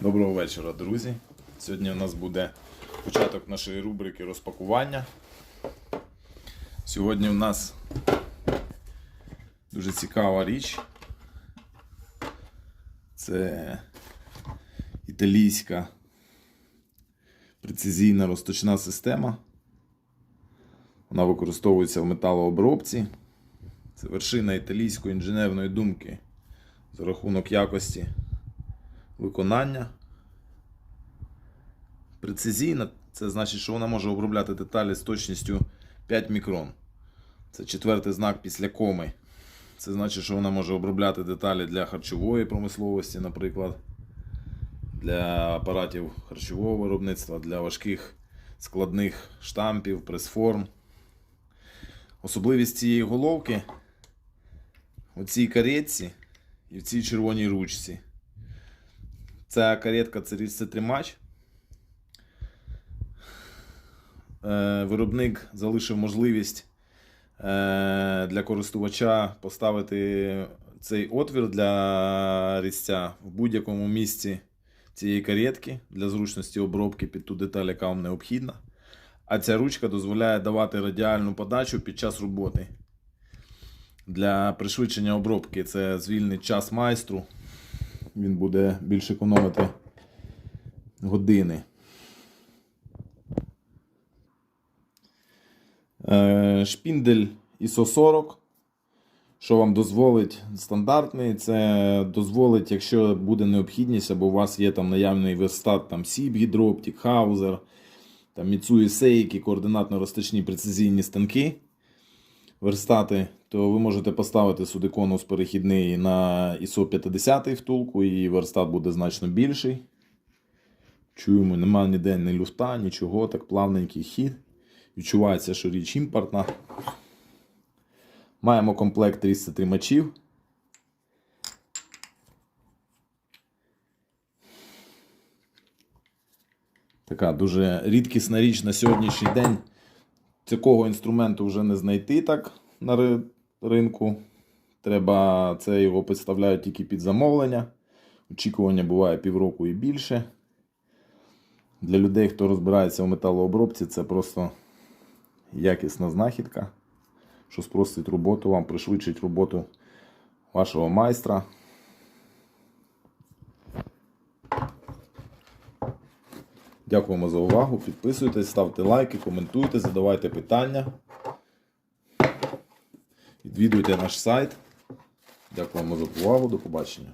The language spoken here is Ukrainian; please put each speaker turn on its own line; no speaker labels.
Доброго вечора, друзі. Сьогодні у нас буде початок нашої рубрики розпакування. Сьогодні у нас дуже цікава річ. Це італійська прецизійна розточна система. Вона використовується в металообробці. Це вершина італійської інженерної думки за рахунок якості виконання. Прецизійна це значить, що вона може обробляти деталі з точністю 5 мікрон. Це четвертий знак після коми. Це значить, що вона може обробляти деталі для харчової промисловості, наприклад, для апаратів харчового виробництва, для важких складних штампів, прес-форм. Особливість цієї головки у цій каретці і в цій червоній ручці. Ця каретка це різцетримач. Е, Виробник залишив можливість е, для користувача поставити цей отвір для різця в будь-якому місці цієї каретки для зручності обробки під ту деталь, яка вам необхідна. А ця ручка дозволяє давати радіальну подачу під час роботи. Для пришвидшення обробки це звільнить час майстру. Він буде більш економити години. Е, Шпіндель ISO 40. Що вам дозволить стандартний, це дозволить, якщо буде необхідність, або у вас є там наявний верстат, там SIP, Гідроптик, Хаузер, там Mitsui Seiki, координатно-розточні прецизійні станки верстати, то ви можете поставити сюди конус перехідний на ISO 50 втулку, і верстат буде значно більший. Чуємо, нема ніде ні люфта, нічого, так плавненький хід. Відчувається, що річ імпортна. Маємо комплект 300 тримачів. Така дуже рідкісна річ на сьогоднішній день. Такого інструменту вже не знайти так на ри- ринку. Треба, це його підставляють тільки під замовлення. Очікування буває півроку і більше. Для людей, хто розбирається в металообробці, це просто якісна знахідка, що спростить роботу вам, пришвидшить роботу вашого майстра. Дякуємо за увагу. Підписуйтесь, ставте лайки, коментуйте, задавайте питання. Відвідуйте наш сайт. Дякуємо за увагу. До побачення.